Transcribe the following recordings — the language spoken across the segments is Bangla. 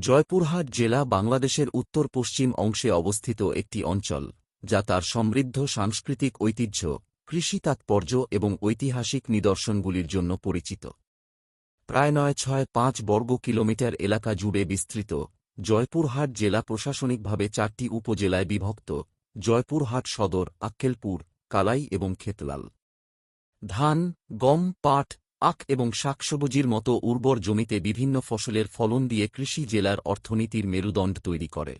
জয়পুরহাট জেলা বাংলাদেশের উত্তর পশ্চিম অংশে অবস্থিত একটি অঞ্চল, যা তার সমৃদ্ধ সাংস্কৃতিক ঐতিহ্য, কৃষি তাৎপর্য এবং ঐতিহাসিক নিদর্শনগুলির জন্য পরিচিত। প্রায় নয় ছয় পাঁচ বর্গ কিলোমিটার এলাকা জুড়ে বিস্তৃত, জয়পুরহাট জেলা প্রশাসনিকভাবে চারটি উপজেলায় বিভক্ত, জয়পুরহাট সদর, আক্কেলপুর, কালাই এবং খেতলাল। ধান, গম, পাট আখ এবং শাকসবজির মতো উর্বর জমিতে বিভিন্ন ফসলের ফলন দিয়ে কৃষি জেলার অর্থনীতির মেরুদণ্ড তৈরি করে।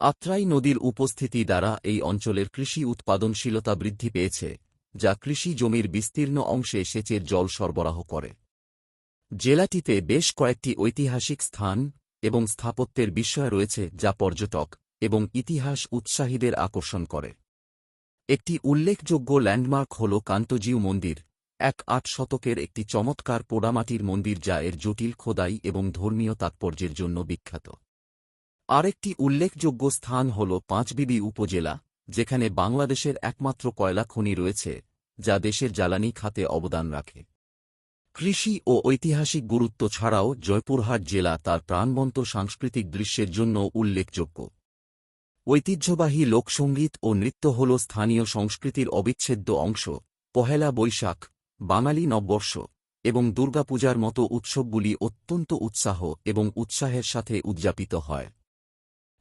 আত্রাই নদীর উপস্থিতি দ্বারা এই অঞ্চলের কৃষি উৎপাদনশীলতা বৃদ্ধি পেয়েছে, যা কৃষি জমির বিস্তীর্ণ অংশে সেচের জল সরবরাহ করে। জেলাটিতে বেশ কয়েকটি ঐতিহাসিক স্থান এবং স্থাপত্যের বিষয় রয়েছে যা পর্যটক এবং ইতিহাস উৎসাহীদের আকর্ষণ করে। একটি উল্লেখযোগ্য ল্যান্ডমার্ক হল কান্তজিউ মন্দির এক আট শতকের একটি চমৎকার পোড়ামাটির মন্দির যা এর জটিল খোদাই এবং ধর্মীয় তাৎপর্যের জন্য বিখ্যাত। আরেকটি উল্লেখযোগ্য স্থান হল পাঁচবিবি উপজেলা, যেখানে বাংলাদেশের একমাত্র কয়লা খনি রয়েছে, যা দেশের জ্বালানি খাতে অবদান রাখে। কৃষি ও ঐতিহাসিক গুরুত্ব ছাড়াও জয়পুরহাট জেলা তার প্রাণবন্ত সাংস্কৃতিক দৃশ্যের জন্য উল্লেখযোগ্য। ঐতিহ্যবাহী লোকসঙ্গীত ও নৃত্য হল স্থানীয় সংস্কৃতির অবিচ্ছেদ্য অংশ, পহেলা বৈশাখ বাঙালি নববর্ষ এবং দুর্গাপূজার মতো উৎসবগুলি অত্যন্ত উৎসাহ এবং উৎসাহের সাথে উদযাপিত হয়।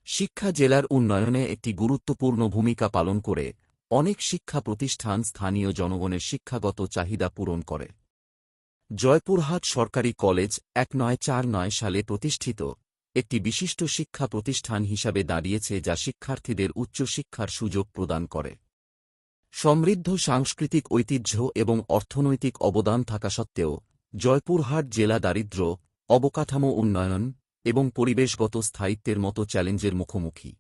শিক্ষা জেলার উন্নয়নে একটি গুরুত্বপূর্ণ ভূমিকা পালন করে অনেক শিক্ষা প্রতিষ্ঠান স্থানীয় জনগণের শিক্ষাগত চাহিদা পূরণ করে। জয়পুরহাট সরকারি কলেজ এক নয় চার নয় সালে প্রতিষ্ঠিত একটি বিশিষ্ট শিক্ষা প্রতিষ্ঠান হিসাবে দাঁড়িয়েছে যা শিক্ষার্থীদের উচ্চশিক্ষার সুযোগ প্রদান করে। সমৃদ্ধ সাংস্কৃতিক ঐতিহ্য এবং অর্থনৈতিক অবদান থাকা সত্ত্বেও, জয়পুরহাট জেলা দারিদ্র্য, অবকাঠামো উন্নয়ন এবং পরিবেশগত স্থায়িত্বের মতো চ্যালেঞ্জের মুখোমুখি।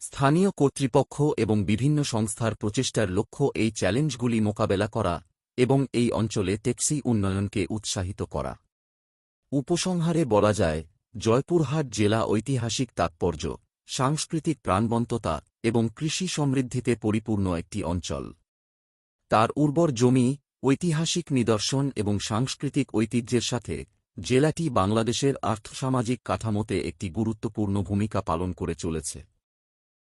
স্থানীয় কর্তৃপক্ষ এবং বিভিন্ন সংস্থার প্রচেষ্টার লক্ষ্য এই চ্যালেঞ্জগুলি মোকাবেলা করা এবং এই অঞ্চলে টেক্সি উন্নয়নকে উৎসাহিত করা। উপসংহারে বলা যায়, জয়পুরহাট জেলা ঐতিহাসিক তাৎপর্য, সাংস্কৃতিক প্রাণবন্ততা এবং কৃষি সমৃদ্ধিতে পরিপূর্ণ একটি অঞ্চল। তার উর্বর জমি, ঐতিহাসিক নিদর্শন এবং সাংস্কৃতিক ঐতিহ্যের সাথে, জেলাটি বাংলাদেশের আর্থসামাজিক কাঠামোতে একটি গুরুত্বপূর্ণ ভূমিকা পালন করে চলেছে।